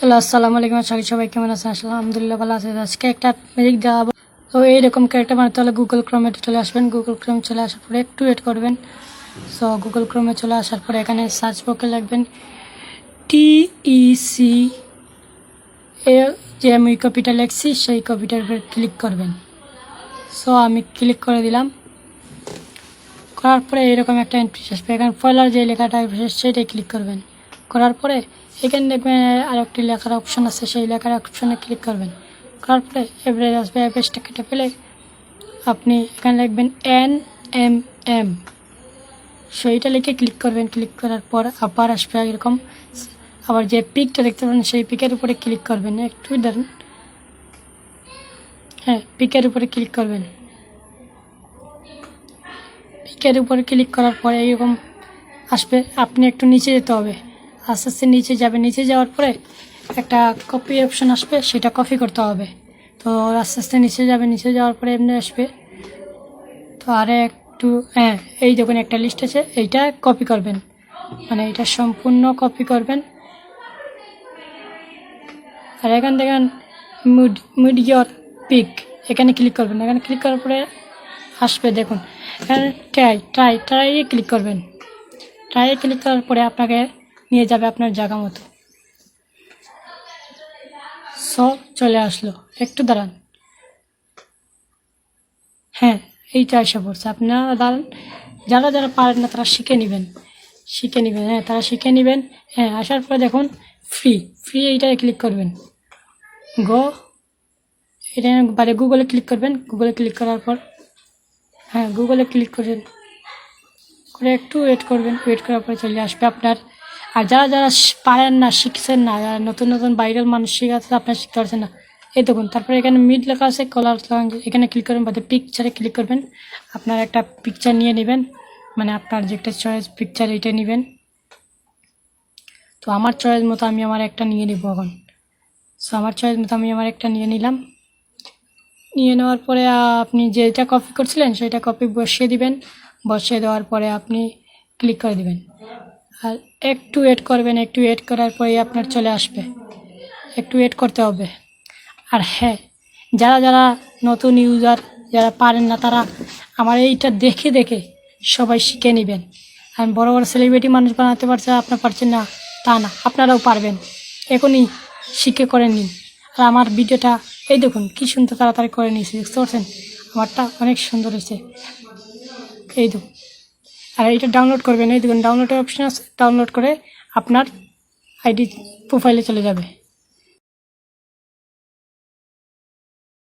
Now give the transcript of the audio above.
Hello, আসসালামু আলাইকুম সবাই সবাই কেমন আছেন? আলহামদুলিল্লাহ ভালো আছে। আজকে একটা ম্যাজিক দেওয়াবো তো এইরকম ক্যারেক্টার বানাতে হলে গুগল ক্রোমে চলে আসবেন। গুগল ক্রোম চলে আসার পরে একটু ওয়েট করবেন। সো গুগল ক্রোমে চলে আসার পরে এখানে সার্চ বক্সে লিখবেন টি ই সি এ যে আমি কপিটা লিখছি, সেই কপিটার উপর ক্লিক করবেন। সো আমি ক্লিক করে দিলাম। করার পরে এরকম একটা এন্ট্রি আসবে। এখানে পয়লার যে লেখাটা সেটাই ক্লিক করবেন। করার পরে এখানে দেখবেন আর একটি লেখার অপশন আছে, সেই লেখার অপশনে ক্লিক করবেন। করার পরে এভারেজ আসবে এভারেজটা কেটে ফেলে। আপনি এখানে লিখবেন এন এম এম সেইটা লিখে ক্লিক করবেন। ক্লিক করার পর আবার আসবে এরকম। আবার যে পিকটা দেখতে পাবেন সেই পিকের উপরে ক্লিক করবেন। একটু ধরেন। হ্যাঁ পিকের উপরে ক্লিক করবেন। পিকের উপরে ক্লিক করার পরে এরকম আসবে। আপনি একটু নিচে যেতে হবে। আস্তে আস্তে নিচে যাবে। নিচে যাওয়ার পরে একটা কপি অপশন আসবে, সেটা কপি করতে হবে। তো আস্তে আস্তে নিচে যাবে, নিচে যাওয়ার পরে এমনি আসবে। তো আরে একটু হ্যাঁ এই দেখুন একটা লিস্ট আছে, এইটা কপি করবেন। মানে এটা সম্পূর্ণ কপি করবেন। আর এখান দেখেন মুড মুড ইয়র পিক এখানে ক্লিক করবেন। এখানে ক্লিক করার পরে আসবে, দেখুন। এখানে ট্রাই ট্রাই ট্রাইয়ে ক্লিক করবেন। ট্রাইয়ে ক্লিক করার পরে আপনাকে নিয়ে যাবে আপনার জায়গা মতো। সব চলে আসলো। একটু দাঁড়ান। হ্যাঁ এইটা এসে পড়ছে। আপনারা দাঁড়ান যারা যারা পারেন না, তারা শিখে নেবেন। শিখে নেবেন হ্যাঁ তারা শিখে নেবেন। হ্যাঁ আসার পরে দেখুন ফ্রি ফ্রি এইটায় ক্লিক করবেন। গো এটা বারে গুগলে ক্লিক করবেন। গুগলে ক্লিক করার পর হ্যাঁ গুগলে ক্লিক করবেন করে একটু ওয়েট করবেন। ওয়েট করার পরে চলে আসবে আপনার আর যারা যারা পারেন না, শিখছেন না, যারা নতুন নতুন বাইরের মানুষ শিখাচ্ছে আপনার শিখতে পারছেন না। এই দেখুন, তারপরে এখানে মিড লেখা আছে কলার এখানে ক্লিক করবেন, বাদে পিকচারে ক্লিক করবেন। আপনার একটা পিকচার নিয়ে নেবেন মানে আপনার যে একটা চয়েস পিকচার এইটা নেবেন। তো আমার চয়েস মতো আমি আমার একটা নিয়ে নেব এখন। সো আমার চয়েস মতো আমি আমার একটা নিয়ে নিলাম। নিয়ে নেওয়ার পরে আপনি যেটা কপি করছিলেন, সেটা কপি বসিয়ে দিবেন। বসিয়ে দেওয়ার পরে আপনি ক্লিক করে দিবেন। আর একটু ওয়েট করবেন, একটু এড করার পরে আপনার চলে আসবে। একটু ওয়েট করতে হবে। আর হ্যাঁ যারা যারা নতুন ইউজার যারা পারেন না, তারা আমার এইটা দেখে দেখে সবাই শিখে নেবেন। আর বড় বড় সেলিব্রিটি মানুষ বানাতে পারছে, আপনার পারছেন না, তা না, আপনারাও পারবেন। এখনই শিখে করে নিন। আর আমার ভিডিওটা, এই দেখুন, কী সুন্দর তাড়াতাড়ি করে নিয়েছি বুঝতে পারছেন আমারটা অনেক সুন্দর হয়েছে। এই দেখুন। আর এটা ডাউনলোড করবেন। এই দেখুন ডাউনলোডের অপশন আছে। ডাউনলোড করে আপনার আইডি প্রোফাইলে চলে যাবে।